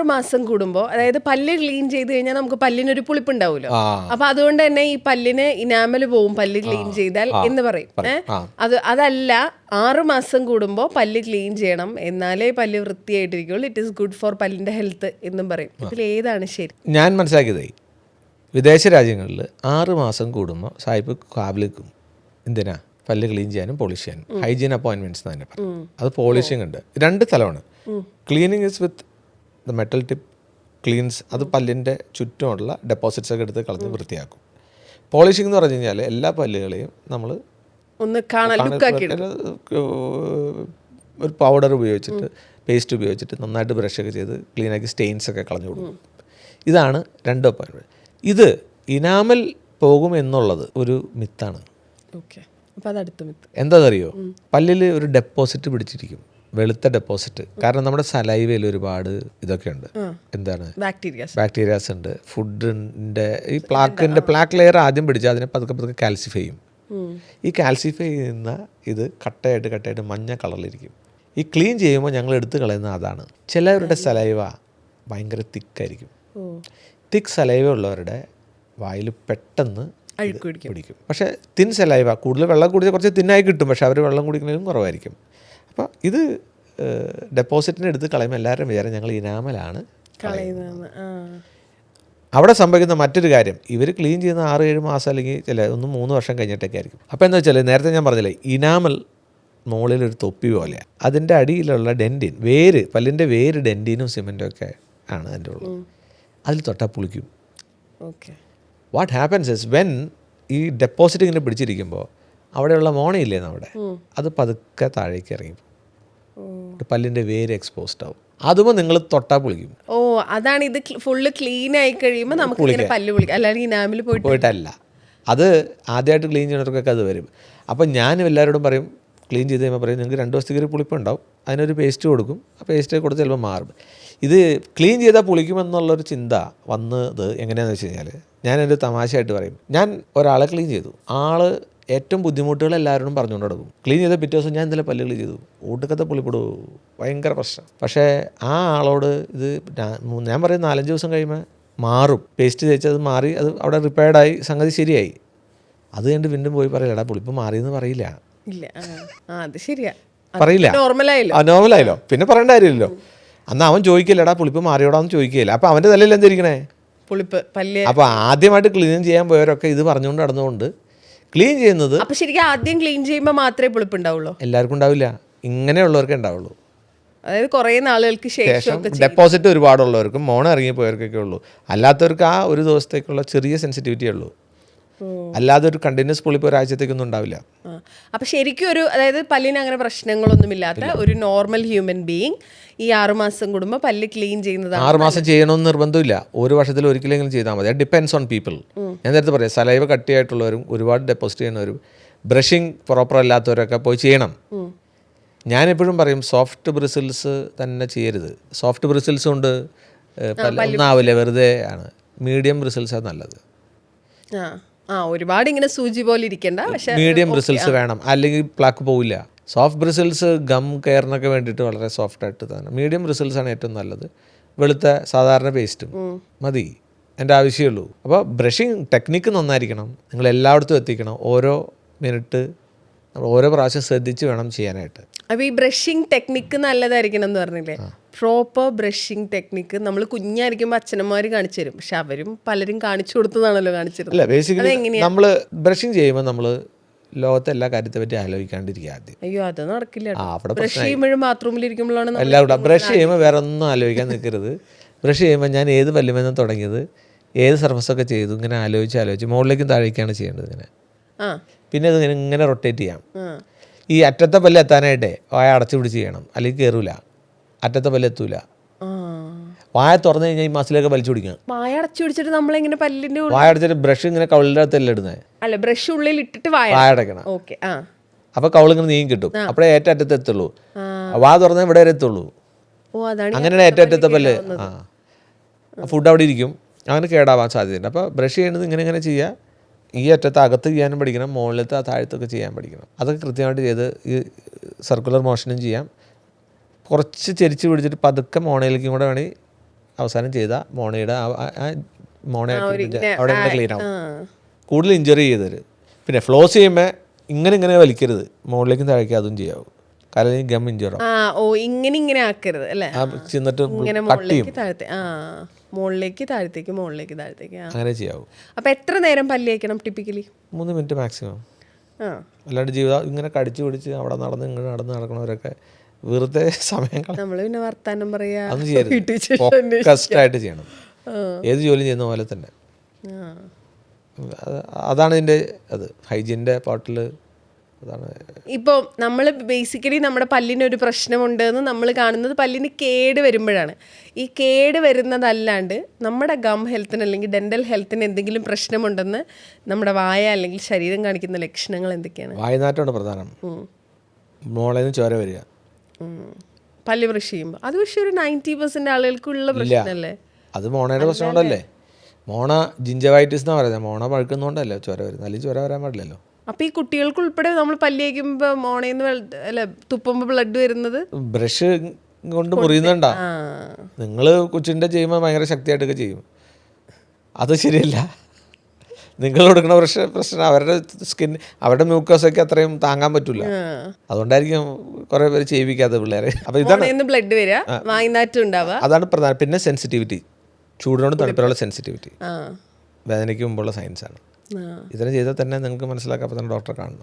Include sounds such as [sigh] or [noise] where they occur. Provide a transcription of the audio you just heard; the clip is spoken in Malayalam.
ആറ് മാസം കൂടുമ്പോൾ അതായത് പല്ല് ക്ലീൻ ചെയ്ത് കഴിഞ്ഞാൽ നമുക്ക് പല്ലിനൊരു പുളിപ്പുണ്ടാവുമല്ലോ അപ്പൊ അതുകൊണ്ട് തന്നെ ഈ പല്ലിന് ഇനാമൽ പോവും പല്ല് ക്ലീൻ ചെയ്താൽ എന്ന് പറയും. അത് അതല്ല ആറ് മാസം കൂടുമ്പോൾ പല്ല് ക്ലീൻ ചെയ്യണം. എന്നാലേ പല്ല് വൃത്തിയായിട്ടിരിക്കുള്ളൂ. ഇറ്റ് ഈസ് ഗുഡ് ഫോർ പല്ലിന്റെ ഹെൽത്ത് എന്നും പറയും. ഇതിൽ ഏതാണ് ശരി? ഞാൻ മനസ്സിലാക്കിയതേ വിദേശ രാജ്യങ്ങളിൽ ആറ് മാസം കൂടുമ്പോൾ സാഹിബ് കാവിലേക്കും എന്തിനാ? പല്ല് ക്ലീൻ ചെയ്യാനും പോളിഷ് ചെയ്യാനും. ഹൈജീൻ അപ്പോയിൻമെന്റ്സ് തന്നെ പറയും. അത് പോളിഷിംഗ് ഉണ്ട്. രണ്ട് സ്ഥലമാണ്. Cleaning is with the metal tip cleans അത് പല്ലിന്റെ ചുറ്റുമുള്ള ഡെപ്പോസിറ്റ്സ് ഒക്കെ എടുത്ത് കളഞ്ഞ് വൃത്തിയാക്കും. പോളിഷിംഗ് എന്ന് പറഞ്ഞു കഴിഞ്ഞാൽ എല്ലാ പല്ലുകളെയും നമ്മൾ ഒന്ന് ഒരു പൗഡർ ഉപയോഗിച്ചിട്ട് പേസ്റ്റ് ഉപയോഗിച്ചിട്ട് നന്നായിട്ട് ബ്രഷ് ബ്രഷൊക്കെ ചെയ്ത് ക്ലീനാക്കി സ്റ്റെയിൻസ് ഒക്കെ കളഞ്ഞു കൊടുക്കും. ഇതാണ് രണ്ട് അപ്പോയിൻമെന്റ് ഇത് ഇനാമൽ പോകും എന്നുള്ളത് ഒരു മിത്താണ് ഓക്കെ അപ്പൊ അത് അടുത്ത മിത്ത് എന്താണെന്നറിയോ പല്ലിൽ ഒരു ഡെപ്പോസിറ്റ് പിടിച്ചിരിക്കും. വെളുത്ത ഡെപ്പോസിറ്റ് കാരണം നമ്മുടെ സലൈവയിൽ ഒരുപാട് ഇതൊക്കെ ഉണ്ട്. എന്താണ്? ബാക്ടീരിയാസ് ബാക്ടീരിയാസ് ഉണ്ട്. ഫുഡിന്റെ ഈ പ്ലാക്കിന്റെ പ്ലാക്ക് ലെയർ ആദ്യം പിടിച്ച് അതിനെ പതുക്കെ പതുക്കെ കാൽസിഫൈ ചെയ്യും. ഈ കാൽസിഫൈ ചെയ്യുന്ന ഇത് കട്ടയായിട്ട് കട്ടയായിട്ട് മഞ്ഞ കളറിലിരിക്കും. ഈ ക്ലീൻ ചെയ്യുമ്പോൾ ഞങ്ങൾ എടുത്തു കളയുന്ന അതാണ്. ചിലവരുടെ സലൈവ ഭയങ്കര തിക്കായിരിക്കും. തിക്ക് സലൈവ ഉള്ളവരുടെ വായിൽ പെട്ടെന്ന് പിടിക്കും. പിടിക്കും. പക്ഷേ തിൻ സലൈവ കൂടുതൽ വെള്ളം കുടിച്ചാൽ കുറച്ച് തിന്നായി കിട്ടും. പക്ഷേ അവർ വെള്ളം കുടിക്കുന്നതിലും കുറവായിരിക്കും. അപ്പോൾ ഇത് ഡെപ്പോസിറ്റിന് എടുത്ത് കളയുമ്പോൾ എല്ലാവരും വിചാരം ഞങ്ങൾ ഇനാമലാണ് അവിടെ സംഭവിക്കുന്ന മറ്റൊരു കാര്യം ഇവർ ക്ലീൻ ചെയ്യുന്ന ആറ് ഏഴ് മാസം അല്ലെങ്കിൽ ചില ഒന്ന് മൂന്ന് വർഷം കഴിഞ്ഞിട്ടൊക്കെ ആയിരിക്കും. അപ്പോൾ എന്താ വെച്ചാൽ നേരത്തെ ഞാൻ പറഞ്ഞില്ലേ ഇനാമൽ മുകളിലൊരു തൊപ്പി പോലെയാണ് അതിന്റെ അടിയിലുള്ള ഡെന്റിൻ വേര് പല്ലിന്റെ വേര് ഡെന്റിനും സിമെന്റും ഒക്കെ ആണ് അതിന്റെ ഉള്ളത് അതിൽ തൊട്ടാൽ പുളിക്കും. Okay. What happens is when ഈ ഡെപ്പോസിറ്റ് ഇങ്ങനെ പിടിച്ചിരിക്കുമ്പോൾ അവിടെയുള്ള മോണയില്ലേ നമ്മുടെ? അത് പതുക്കെ താഴേക്ക് ഇറങ്ങി പോകും. പല്ലിന്റെ വേര് എക്സ്പോസ്ഡ് ആവും. അതുമ്പോൾ നിങ്ങൾ തൊട്ടാ പുളിക്കും. ഓ അതാണ് ഇത് ഫുള്ള് ക്ലീൻ ആയി കഴിയുമ്പോൾ നമുക്ക് ഇങ്ങനെ പല്ല് പൊളിക്കാം. ഇനാമിൽ പോയിട്ട് പോയിട്ടല്ല. അത് ആദ്യമായിട്ട് ക്ലീൻ ചെയ്യുന്നവർക്കൊക്കെ അത് വരും. അപ്പം ഞാൻ എല്ലാവരോടും പറയും ക്ലീൻ ചെയ്ത് കഴിയുമ്പോൾ പറയും നിങ്ങൾക്ക് രണ്ട് ദിവസത്തേക്ക് ഒരു പുളിപ്പുണ്ടാവും. അതിനൊരു പേസ്റ്റ് കൊടുക്കും. ആ പേസ്റ്റ് കൊടുത്ത് ചിലപ്പോൾ മാറും. ഇത് ക്ലീൻ ചെയ്താൽ പുളിക്കുമെന്നുള്ളൊരു ചിന്ത വന്നത് എങ്ങനെയാണെന്ന് വെച്ച് കഴിഞ്ഞാൽ ഞാൻ എന്റെ തമാശയായിട്ട് പറയും. ഞാൻ ഒരാളെ ക്ലീൻ ചെയ്തു. ആൾ ഏറ്റവും ബുദ്ധിമുട്ടുകൾ എല്ലാവരോടും പറഞ്ഞുകൊണ്ട് നടക്കും. ക്ലീൻ ചെയ്ത പിറ്റേ ദിവസം ഞാൻ ഇന്നലെ പല്ലുകൾ ചെയ്തു. ഊട്ടക്കത്തെ പുള്ളിപ്പെടു ഭയങ്കര പ്രശ്നം. പക്ഷേ ആ ആളോട് ഇത് ഞാൻ പറയും നാലഞ്ച് ദിവസം കഴിയുമ്പോൾ മാറും. പേസ്റ്റ് തേച്ചത് മാറി അത് അവിടെ റിപ്പയർഡായി സംഗതി ശരിയായി. അത് കഴിഞ്ഞിട്ട് വീണ്ടും പോയി പറയില്ലടാ പുളിപ്പ് മാറിയെന്ന് പറയില്ല. ഇല്ല അത് ശരിയാ. പറയില്ല. നോർമലായല്ലോ പിന്നെ പറയേണ്ട കാര്യമില്ലല്ലോ. അന്ന് അവൻ ചോദിക്കില്ലടാ പുളിപ്പ് മാറിയോടാന്ന് ചോദിക്കില്ല. അപ്പം അവന്റെ തലയിൽ എന്തിരിക്കണേ പുളിപ്പ് പല്ല്. അപ്പോൾ ആദ്യമായിട്ട് ക്ലീൻ ചെയ്യാൻ പോയവരൊക്കെ ഇത് പറഞ്ഞുകൊണ്ട് നടന്നുകൊണ്ട് ക്ലീൻ ചെയ്യുന്നത് അപ്പൊ ശരിക്കും ആദ്യം ക്ലീൻ ചെയ്യുമ്പോൾ മാത്രമേ പുളിപ്പ് ഉണ്ടാവുള്ളൂ എല്ലാവർക്കും ഉണ്ടാവില്ല. ഇങ്ങനെയുള്ളവർക്കേ ഉണ്ടാവുള്ളൂ. അതായത് കുറേ നാളുകൾക്ക് ശേഷം ശേഷം ഡെപ്പോസിറ്റ് ഒരുപാടുള്ളവർക്കും മോണ ഇറങ്ങിപ്പോയവർക്കൊക്കെ ഉള്ളൂ അല്ലാത്തവർക്ക് ആ ഒരു ദിവസത്തേക്കുള്ള ചെറിയ സെൻസിറ്റിവിറ്റി ഉള്ളൂ. അല്ലാതെ ഒരു കണ്ടിന്യൂസ് പുളിപ്പ് ഒരാഴ്ചത്തേക്കൊന്നും ഉണ്ടാവില്ല. അപ്പൊ ശരിക്കും ഒരു അതായത് പല്ലിന് അങ്ങനെ പ്രശ്നങ്ങളൊന്നുമില്ലാത്ത ഒരു നോർമൽ ഹ്യൂമൻ ബീയിങ് ഈ ആറുമാസം കൂടുമ്പോൾ പല്ല് ക്ലീൻ ചെയ്യുന്നതാണ് ആറുമാസം ചെയ്യണമെന്ന് നിർബന്ധമില്ല. ഒരു വർഷത്തിൽ ഒരിക്കലെങ്കിലും ചെയ്താൽ മതി. ഡിപ്പെൻസ് ഓൺ പീപ്പിൾ ഞാൻ നേരത്തെ പറയാം സലൈവ കട്ടിയായിട്ടുള്ളവരും ഒരുപാട് ഡെപ്പോസിറ്റ് ചെയ്യുന്നവരും ബ്രഷിങ് പ്രോപ്പർ അല്ലാത്തവരൊക്കെ പോയി ചെയ്യണം. ഞാൻ എപ്പോഴും പറയും സോഫ്റ്റ് ബ്രിസിൽസ് തന്നെ ചെയ്യരുത്. സോഫ്റ്റ് ബ്രിസിൽസ് കൊണ്ട് ഒന്നാവില്ല വെറുതെ ആണ്. മീഡിയം ബ്രിസിൽസാണ് നല്ലത്. ആ ഒരുപാട് ഇങ്ങനെ സൂചി പോലെ ഇരിക്കണ്ട പക്ഷേ മീഡിയം ബ്രിസിൽസ് വേണം. അല്ലെങ്കിൽ പ്ലാക്ക് പോവില്ല. സോഫ്റ്റ് ബ്രിസിൽസ് ഗം കെയറിനൊക്കെ വേണ്ടിയിട്ട് വളരെ സോഫ്റ്റ് ആയിട്ട് തന്നെ. മീഡിയം ബ്രിസിൽസ് ആണ് ഏറ്റവും നല്ലത്. വെളുത്ത സാധാരണ പേസ്റ്റും മതി. എന്റെ ആവശ്യമുള്ളൂ അപ്പോൾ ബ്രഷിങ് ടെക്നിക്ക് നന്നായിരിക്കണം. നിങ്ങൾ എല്ലായിടത്തും എത്തിക്കണം. ഓരോ മിനിറ്റ് നമ്മൾ ഓരോ പ്രാവശ്യം ശ്രദ്ധിച്ച് വേണം ചെയ്യാനായിട്ട്. അപ്പൊ ഈ ബ്രഷിംഗ് ടെക്നിക്ക് നല്ലതായിരിക്കണം എന്ന് പറഞ്ഞില്ലേ? പ്രോപ്പർ ബ്രഷിംഗ് ടെക്നിക്ക് നമ്മൾ കുഞ്ഞായിരിക്കുമ്പോൾ അച്ഛനന്മാർ കാണിച്ചു തരും. പക്ഷെ അവരും പലരും കാണിച്ചു കൊടുത്തതാണല്ലോ കാണിച്ചിരുന്നത് അല്ല ബേസിക്കലി നമ്മൾ ബ്രഷിങ് ചെയ്യുമ്പോൾ നമ്മൾ ലോകത്തെ എല്ലാ കാര്യത്തെ പറ്റി ആലോചിക്കാണ്ടിരിക്കുക ആദ്യം. അയ്യോ അത് നടക്കില്ല അവിടെ ബ്രഷ് ചെയ്യുമ്പോഴും ബാത്റൂമിൽ ഇരിക്കുമ്പോഴാണ് നമ്മൾ എല്ലാവരും ബ്രഷ് ചെയ്യുമ്പോൾ വേറെ ഒന്നും ആലോചിക്കാൻ നിൽക്കരുത് ബ്രഷ് ചെയ്യുമ്പോൾ ഞാൻ ഏത് പല്ലുമെന്ന് തുടങ്ങിയത് ഏത് സർഫസൊക്കെ ചെയ്തു ഇങ്ങനെ ആലോചിച്ച് ആലോചിച്ച് മുകളിലേക്കും താഴേക്കാണ് ചെയ്യേണ്ടത് ഇങ്ങനെ. പിന്നെ ഇത് ഇങ്ങനെ ഇങ്ങനെ റൊട്ടേറ്റ് ചെയ്യാം. ഈ അറ്റത്തെ പല്ല് എത്താനായിട്ടേ വായ അടച്ചു പിടിച്ച് ചെയ്യണം. അല്ലെങ്കിൽ കയറൂല അറ്റത്തെ പല്ല് എത്തൂല. വായ തുറന്നു കഴിഞ്ഞാൽ ഈ മസിലൊക്കെ വലിച്ചു പിടിക്കണം. വായ അടച്ചു പിടിച്ചിട്ട് നമ്മളിങ്ങനെ പല്ലിന്റെ ഉള്ളിൽ- വായ അടച്ചിട്ട് ബ്രഷ് ഇങ്ങനെ കവിളിന്റെ അകത്തല്ല ഇടുന്നത് അല്ല ബ്രഷ് ഉള്ളിൽ ഇട്ടിട്ട് വായ വായ അടക്കണം ഓക്കെ ആ. അപ്പോൾ കവിളിങ്ങനെ നീങ്ങി കിട്ടും. അപ്പോഴേ ഏറ്റ അറ്റത്ത് എത്തുള്ളൂ. വാ തുറന്നാൽ ഇവിടെ വരെ എത്തുള്ളൂ. ഓ അതാണ് ഈ അങ്ങനെയാണ് ഏറ്റവും അറ്റത്തെ പല്ല്. ആ. ഫുഡ് അവിടെ ഇരിക്കും. അങ്ങനെ കേടാവാൻ സാധ്യതയുണ്ട്. അപ്പോൾ ബ്രഷ് ചെയ്യേണ്ടത് ഇങ്ങനെ ഇങ്ങനെ ചെയ്യുക ഈ അറ്റത്ത് അകത്ത് ചെയ്യാനും പഠിക്കണം മുകളിലത്തെ ആ താഴത്തൊക്കെ ചെയ്യാൻ പഠിക്കണം. അതൊക്കെ കൃത്യമായിട്ട് ചെയ്ത് ഈ സർക്കുലർ മോഷനും ചെയ്യാം. കുറച്ച് ചെരിച്ച് പിടിച്ചിട്ട് പതുക്കെ മോണയിലേക്കും കൂടെ വേണമെങ്കിൽ അവസാനം ചെയ്ത മോണയുടെ ആ- ഇങ്ങനെ അവിടെ ക്ലീൻ ആവും. കൂടുതൽ ഇഞ്ചറി ചെയ്തത് പിന്നെ ഫ്ലോസ് ചെയ്യുമ്പോൾ ഇങ്ങനെ ഇങ്ങനെ വലിക്കരുത്. മുകളിലേക്കും താഴേക്ക് അതും ചെയ്യാവും. കാരണം ഗം ഇഞ്ചറി ഓ ഇങ്ങനെ ഇങ്ങനെ ആക്കരുത് അല്ലേ? ചെന്നിട്ട് കട്ട് ചെയ്യും. മുകളിലേക്ക് താഴത്തേക്ക് മുകളിലേക്ക് താഴത്തേക്ക്. ആ. അങ്ങനെ ചെയ്യാവൂ. അപ്പൊ എത്ര നേരം പല്ല് തേക്കണം ടിപ്പിക്കലി മൂന്ന് മിനിറ്റ് മാക്സിമം ആ. അല്ലാണ്ട് ജീവിതം ഇങ്ങനെ കടിച്ചു പിടിച്ച് അവിടെ നടന്ന് ഇങ്ങനെ നടന്ന് നടക്കണവരൊക്കെ വെറുതെ [laughs] സമയം കള നമ്മൾ പിന്നെ വർത്താനം പറയാ. അതൊന്നും ചെയ്യരുത്. വീട്ടിൽ ഫോക്കസ്ഡ് ആയിട്ട് ചെയ്യണം. ഏത് ജോലി ചെയ്യുന്ന പോലെ തന്നെ. ആ. അത് അതാണ് ഇതിന്റെ അത് ഹൈജീന്റെ പാട്ടിൽ അതാണ് ഇപ്പോൾ നമ്മൾ ബേസിക്കലി നമ്മുടെ പല്ലിന് ഒരു പ്രശ്നമുണ്ട് എന്ന് നമ്മൾ കാണുന്നത് പല്ലിന് കേട് വരുമ്പോഴാണ്. ഈ കേട് വരുന്നതല്ലാണ്ട് നമ്മുടെ ഗം ഹെൽത്തിന് അല്ലെങ്കിൽ ഡെന്റൽ ഹെൽത്തിന് എന്തെങ്കിലും പ്രശ്നമുണ്ടെന്ന് നമ്മുടെ വായ അല്ലെങ്കിൽ ശരീരം കാണിക്കുന്ന ലക്ഷണങ്ങൾ എന്തൊക്കെയാണ്? വായനാറ്റമാണ് പ്രധാനം. മോളേന്ന് ചോര വരിക. പല്ല് ബ്രഷ് ചെയ്യുമ്പോൾ അത് പക്ഷേ ഒരു നയന്റി പെർസെന്റ് ആളുകൾക്കുള്ള പ്രശ്നമല്ലേ അത് മോണയുടെ പ്രശ്നം കൊണ്ടല്ലേ മോണ ജിഞ്ചവൈറ്റിസ് എന്നാണ് പറയുന്നത് മോണ പഴുക്കുന്നതുകൊണ്ടല്ലേ ചോര വരുന്നത് അല്ലെങ്കിൽ ചോര വരാൻ പാടില്ലല്ലോ. അപ്പോൾ ഈ കുട്ടികൾക്ക് ഉൾപ്പെടെ നമ്മൾ പല്ലിയേക്കുമ്പോ മോണയിൽ നിന്ന് അല്ല തുപ്പുമ്പോൾ ബ്ലഡ് വരുന്നത്? ബ്രഷ് കൊണ്ട് മുറിയുന്നുണ്ട. നിങ്ങൾ നിങ്ങൾ കൊച്ചിന്റെ ചെയ്യുമ്പോൾ ഭയങ്കര ശക്തിയായിട്ടൊക്കെ ചെയ്യും. അത് ശരിയല്ല. നിങ്ങൾ കൊടുക്കുന്ന പ്രശ്ന പ്രശ്നം അവരുടെ സ്കിൻ അവരുടെ മ്യൂക്കസൊക്കെ അത്രയും താങ്ങാൻ പറ്റില്ല. അതുകൊണ്ടായിരിക്കും കുറെ പേര് ചെയ്യിപ്പിക്കാത്ത പിള്ളേരെ. അപ്പൊ ഇതാണ്. ബ്ലഡ് വരിക അതാണ് പ്രധാനം. പിന്നെ സെൻസിറ്റിവിറ്റി ചൂടിനോട് തണുപ്പിനുള്ള സെൻസിറ്റിവിറ്റി വേദനയ്ക്ക് മുമ്പുള്ള സയൻസാണ് ആ. ഇതിനെ ചെയ്താൽ തന്നെ നിങ്ങൾക്ക് മനസ്സിലാക്കാൻ അപ്പോൾ തന്നെ ഡോക്ടറെ കാണണം.